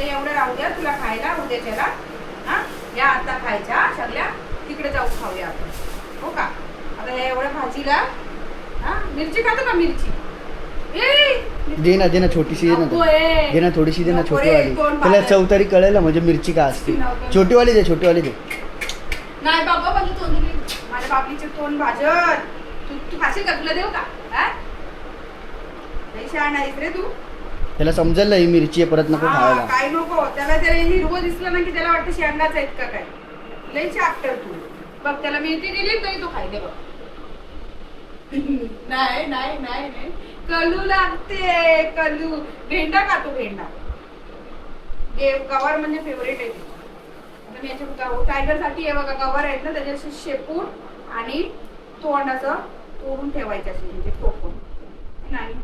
आता एवढं राहू द्या तुला खायला उद्याच्याला हा? या आता खायच्या सगळ्या तिकडे जाऊ खाऊया आपण. हो का? आता या एवढ्या भाजीला हा? मिरची खातो का मिरची? दे ना दे ना छोटीशी दे ना. दे. थोडीशी दे ना छोटीवाली. त्याला तरी कळेल ना म्हणजे मिरची का असते. छोटीवाली दे छोटीवाली दे. नाही बाबा माझी तोंडली माझ्या बाबलीचे तोंड भाजत. तू तू खाशील का? तुला देऊ का? हा? लई शहाणा आहेस रे तू. त्याला समजेल ना ही मिरची आहे परत नको खायला. काय नको. त्याला जर हिरवं दिसलं ना की त्याला वाटतं शेंगाच आहेत का काय. लई चाकटर तू. बघ त्याला मेथी दिली तरी तो खायले बघ. नाही नाही नाही नाही. कलू लागते कलू. भेंडा खातो भेंडा? गे गवार म्हणजे फेवरेट आहे ती. आता मी याच्या टायगरसाठी हे बघा गवार आहेत ना त्याच्याशी शेपूट आणि तोंड असं तोडून ठेवायचे असे म्हणजे टोकून. नाही.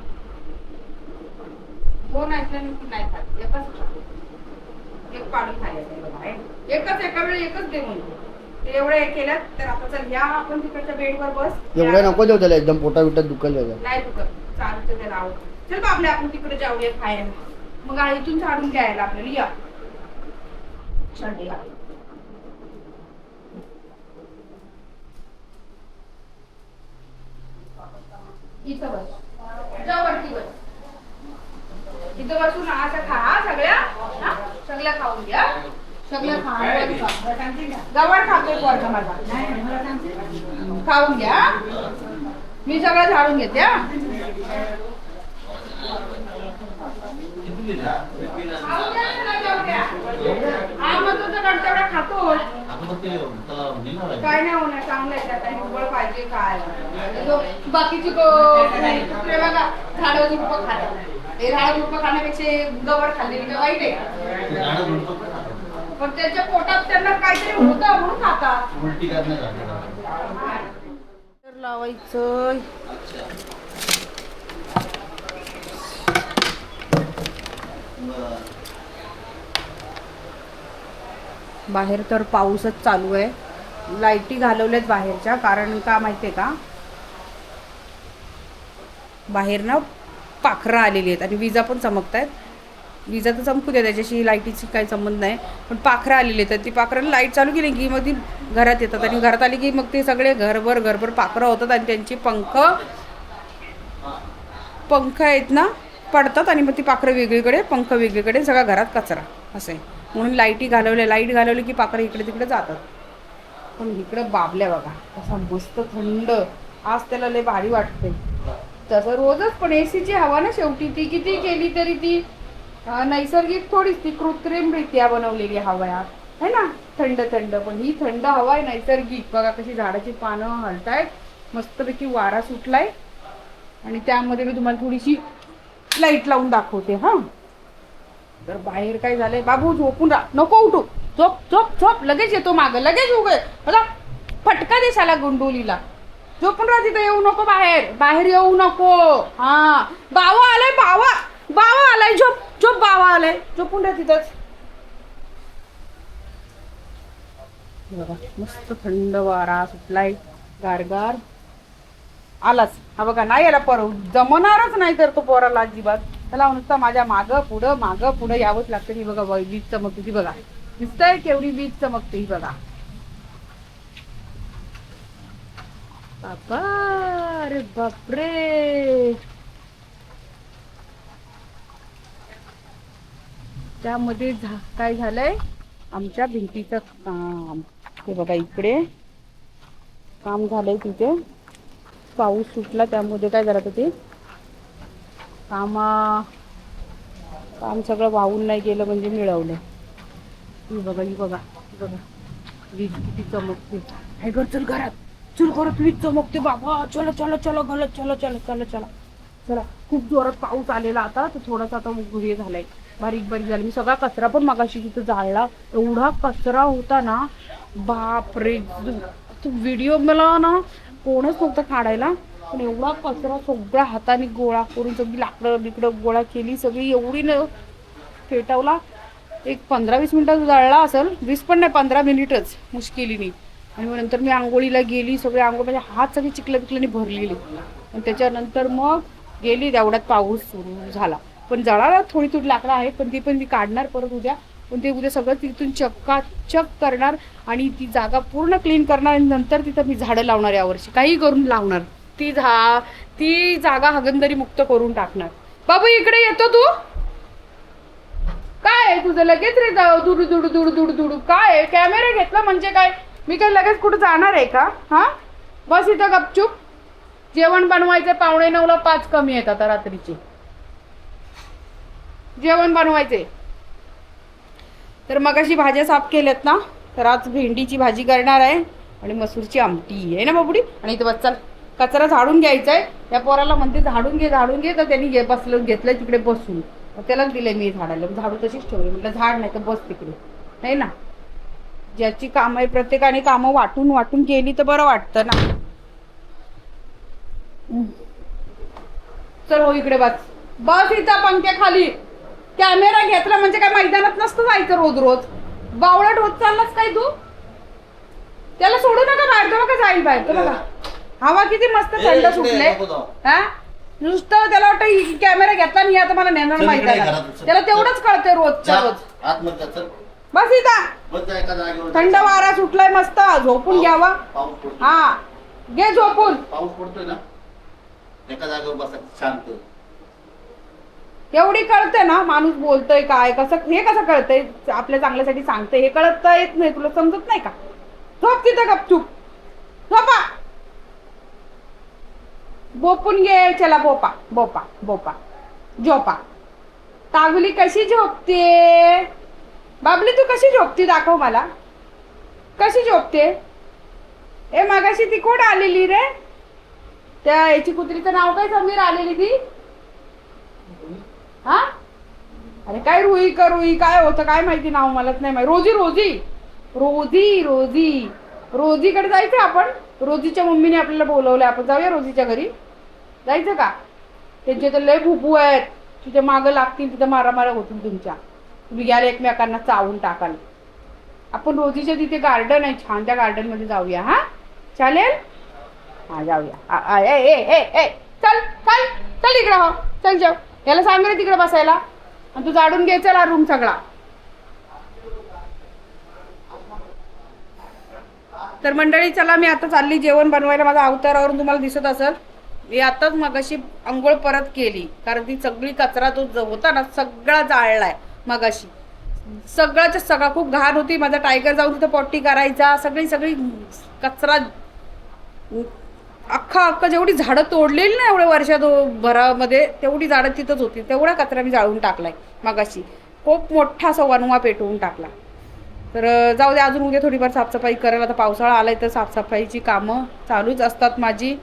दोन नाही खात. एकच एक पाडून खायचं बघा. एकच एका वेळी एकच दे म्हणतो ते एवढं हे केलं तर आता चल या आपण तिकडच्या बेडवर बस. एवढ्या नको देऊ त्याला एकदम पोटा बिटात दुखल नाही दुखत. चालतं त्याला आवड चल बाबले आपण तिकडे जाऊया खायला. मग इथून झाडून घ्यायला आपल्याला. या. चल या. इथं बस. जा वरती बस. इथं बसून असं खा सगळ्या? सगळ्या खाऊन घ्या. सगळ्या खा गवार खातोय पोरगा माझा. खाऊन घ्या. मी सगळं झाडून घेते खातो काय नाही होणार चांगलं उबळ पाहिजे जो बाकीची बघा झाडं झुडपं खातात. हे झाडं झुडपं खाण्यापेक्षा गवळ खाल्लेली काय वाईट आहे. पण त्याच्या पोटात त्यांना काहीतरी होतं म्हणून खातात. उलटी करण्यासाठी तर लावायचं. बाहेर तर पाऊसच चालू आहे. लाईटी घालवल्यात बाहेरच्या कारण का माहितीये का? बाहेर ना पाखरं आलेली आहेत आणि विजा पण चमकत आहेत विजा तर चमकू द्या त्याच्याशी लाईटीची काही संबंध नाही. पण पाखरं आलेली आहेत. तर ती पाखरं लाइट चालू केली की मग ती घरात येतात आणि घरात आली की मग ते सगळे घरभर घरभर पाखरं होतात आणि त्यांची पंख पंख आहेत ना पडतात आणि मग ती पाखरं वेगळीकडे पंख वेगळीकडे सगळ्या घरात कचरा. असं आहे. म्हणून लाईटी घालवल्या लाइट घालवली की पाखरं इकडे तिकडे जातात. पण इकडं बाबल्या बघा असा मस्त थंड. आज त्याला लय भारी वाटते तसं रोजच पण एसीची हवा ना शेवटी. ती किती केली तरी ती नैसर्गिक थोडीच ती कृत्रिमरित्या बनवलेली हवा आहे. है ना? थंड थंड. पण ही थंड हवा आहे नैसर्गिक. बघा कशी झाडाची पानं हलतायत. मस्तपैकी वारा सुटलाय. आणि त्यामध्ये मी तुम्हाला थोडीशी लाइट लावून दाखवते हा. तर बाहेर काय झालंय? बाबू झोपून राहा. नको उठू. झोप झोप झोप. लगेच येतो माग. लगेच उगे. बघा फटका दे गोंडोलीला. झोपून राहा तिथं येऊ नको बाहेर. बाहेर येऊ नको. हा. बावा आलाय बावा. बावा आलाय. झोप झोप बावा आलाय. झोपून राहा तिथंच. बघा मस्त थंड वारा सुटलाय. गारगार. आलाच. हा बघा नाही याला पर जमणारच नाही तर तो पोराला अजिबात. त्याला नुसतं माझ्या मागं पुढं मागं पुढं यावंच लागतं. ही बघा व- वीज चमकते. ती बघा. दिसतंय केवढी वीज चमकते ही बघा. बाबा अरे बापरे त्यामध्ये काय झालंय? आमच्या भिंतीचं काम. हे बघा इकडे. काम झालंय तिथे. पाऊस सुटला त्यामध्ये काय झालं होतं ते? कामा काम सगळं वाहून नाही गेलं म्हणजे मिळवलं. ही बघा ही बघा बघा. वीज किती चमकते. हे घर चल घरात. चल घरात वीज चमकते बाबा चला चला चला घालत चला चला चला चला. चला खूप जोरात पाऊस आलेला आता तर थोडासा आता हे झालाय. बारीक बारीक झालं. मी सगळा कचरा पण मगाशी तिथं जाळला. एवढा कचरा होता ना बापरे तो व्हिडिओ मला ना कोणच नव्हतं काढायला. पण एवढा कचरा सगळ्या हाताने गोळा करून सगळी लाकडं बिकडं गोळा केली सगळी एवढी न पेटवला एक पंधरा वीस मिनिटात जळला असेल. वीस पण नाही पंधरा मिनिटच. मुश्किलीने. आणि मग नंतर मी आंघोळीला गेली सगळे आंघोळ म्हणजे हात सगळे चिकल्या पिकल्याने भरलेले आणि त्याच्यानंतर मग गेली तेवढ्यात पाऊस सुरू झाला. पण जळाला थोडी थोडी लाकडं आहेत पण ती पण मी काढणार परत उद्या. पण ते उद्या सगळं तिथून चक्काचक करणार आणि ती जागा पूर्ण क्लीन करणार आणि नंतर तिथं मी झाडं लावणार यावर्षी काही करून लावणार. ती झा ती जागा हगंदरी मुक्त करून टाकणार. बाबू इकडे येतो तू? काय तुझं? लगेच रे दुडू दुडू दुडू दुडू दुडू. काय कॅमेरा घेतला म्हणजे काय? मी काय लगेच कुठं जाणार आहे का? हा? बस इथं गपचूप. जेवण बनवायचं पावणे नऊला पाच कमी आहेत आता रात्रीचे. जेवण बनवायचे तर मग अशी भाज्या साफ केल्यात ना तर आज भेंडीची भाजी करणार आहे आणि मसूरची आमटी आहे ना बाबुडी? आणि इथं बस चल. कचरा झाडून घ्यायचा आहे त्या पोराला म्हणते झाडून घे झाडून घे. तर त्यांनी घे बसलं घेतलं तिकडे बसून. त्यालाच दिलंय मी झाडाला. झाडू तशीच ठेवली म्हटलं झाड नाही तर बस तिकडे. नाही ना? ज्याची कामं आहे प्रत्येकाने कामं वाटून वाटून केली तर बरं वाटतं ना. चल हो इकडे बस. बस इथं पंख्या खाली कॅमेरा घेतला म्हणजे काय मैदानात नसतं जायचं रोज रोज. बावळट होत चाललास काय तू? त्याला सोडू नका बाहेर तो बघा जाईल बाहेर. तो बघा. हवा किती मस्त थंड सुटले. हा? नुसतं त्याला वाटतं कॅमेरा घेतला नाही आता मला नेणार मैदानात. चल. त्याला तेवढंच कळतंय रोजच्या रोज. बस इथं. बस जा एका जागेवर. थंड वारा सुटलाय मस्त. झोपून घ्यावा. पाऊस पडतो हा. घे झोपून. पाऊस पडतोय ना. एका जागेवर बसा शांत. एवढी कळते ना माणूस बोलतोय काय कसं हे कसं कळतंय? आपल्या चांगल्यासाठी सांगतंय. हे कळत येत नाही. तुला समजत नाही का? झोप तिथं गपचूप झोपा. बोपून घे चला बोपा. बोपा बोपा. झोपा. तागुली कशी झोपते? बाबली तू कशी झोपते दाखव मला. कशी झोपते? ए मागाशी ती कोण आलेली रे? त्या याची कुत्रीचं नाव काय? समीर आलेली ती? हा? अरे काय रुई का रुई काय होतं? काय माहिती नाव मलाच नाही माहिती. रोजी रोजी. रोजी रोजी. रोजीकडे जायचं आपण? रोजीच्या मम्मीने आपल्याला बोलवलं आपण जाऊया रोजीच्या घरी? जायचं का? त्यांचे तर लय भुपू आहेत. तिथे मागं लागतील तिथे मारामारा होतील तुमच्या. तुम्ही एकमेकांना चावून टाकाल. आपण रोजीच्या तिथे गार्डन आहे छान त्या गार्डनमध्ये जाऊया हा? चालेल? हा जाऊया. ए ए ए ए चल चल चल इकडे हो चल जाऊ. याला सांग रे तिकडे बसायला. आणि तू जाडून घे चला रूम सगळा. तर मंडळी चला मी आता चालली जेवण बनवायला. माझा अवतारावरून तुम्हाला दिसत असेल. मी आताच मगाशी आंघोळ परत केली. कारण ती सगळी कचरा तो होता ना सगळा जाळलाय. मगाशी. सगळ्याच्या सगळा खूप घाण होती. माझा टायगर जाऊन तिथं पॉटी करायचा. सगळी सगळी कचरा अख्खा अख्खा जेवढी झाडं तोडलेली ना एवढ्या वर्षात भरामध्ये तेवढी झाडं तिथंच होती. तेवढा कचरा मी जाळून टाकलाय मगाशी. खूप मोठा असा वनवा पेटवून टाकला. तर जाऊ दे अजून उद्या थोडीफार साफसफाई करेल. आता पावसाळा आलाय तर साफसफाईची कामं चालूच असतात माझी.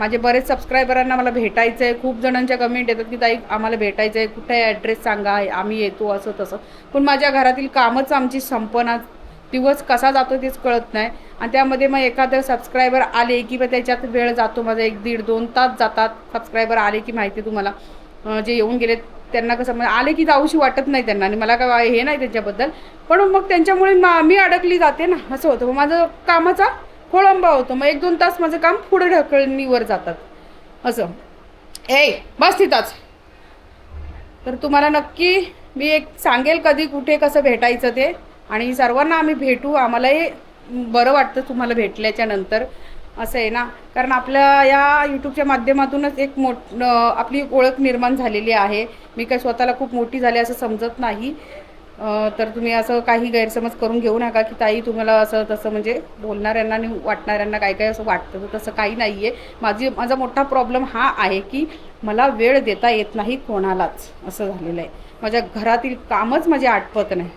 माझे बरेच सबस्क्रायबरांना मला भेटायचं आहे खूप जणांच्या कमेंट येतात की ताई आम्हाला भेटायचं आहे कुठे ॲड्रेस सांगा? आम्ही येतो असं तसं. पण माझ्या घरातील कामच आमची संपना. दिवस कसा जातो तेच कळत नाही. आणि त्यामध्ये मग एखादं सबस्क्रायबर आले की मग त्याच्यात वेळ जातो. माझा एक दीड दोन तास जातात सबस्क्रायबर आले की माहिती तुम्हाला. जे येऊन गेले त्यांना कसं म्हणजे आले की जाऊशी वाटत नाही त्यांना. आणि मला काय हे नाही त्यांच्याबद्दल. पण मग त्यांच्यामुळे मा मी अडकली जाते ना. असं होतं. मग माझं कामाचा खोळंबा होतो. मग एक दोन तास माझं काम पुढे ढकलणीवर जातात. असं. ए बस तिथंच. तर तुम्हाला नक्की मी एक सांगेल कधी कुठे कसं भेटायचं ते. आणि सर्वांना आम्ही भेटू. आम्हालाही बरं वाटतं तुम्हाला भेटल्याच्या नंतर. असं आहे ना. कारण आपल्या या यूट्यूबच्या माध्यमातूनच एक मोठ आपली ओळख निर्माण झालेली आहे. मी काय स्वतःला खूप मोठी झाली असं समजत नाही. तर तुम्ही असं काही गैरसमज करून घेऊ नका की ताई तुम्हाला असं तसं म्हणजे बोलणाऱ्यांना आणि वाटणाऱ्यांना काय काय असं वाटतं तर तसं काही नाही आहे माझी माझा मोठा प्रॉब्लेम हा आहे की मला वेळ देता येत नाही कोणालाच असं झालेलं आहे. माझ्या घरातील कामच माझे आटपत नाही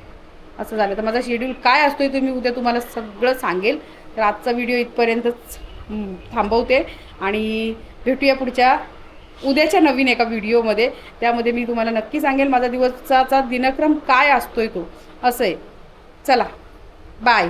असं झालं. तर माझा शेड्यूल काय असतो आहे तुम्ही उद्या तुम्हाला सगळं सांगेल. तर आजचा व्हिडिओ इथपर्यंतच थांबवते आणि भेटूया पुढच्या उद्याच्या नवीन एका व्हिडिओमध्ये. त्यामध्ये मी तुम्हाला नक्की सांगेल माझा दिवसाचा दिनक्रम काय असतोय तो. असं आहे. चला. बाय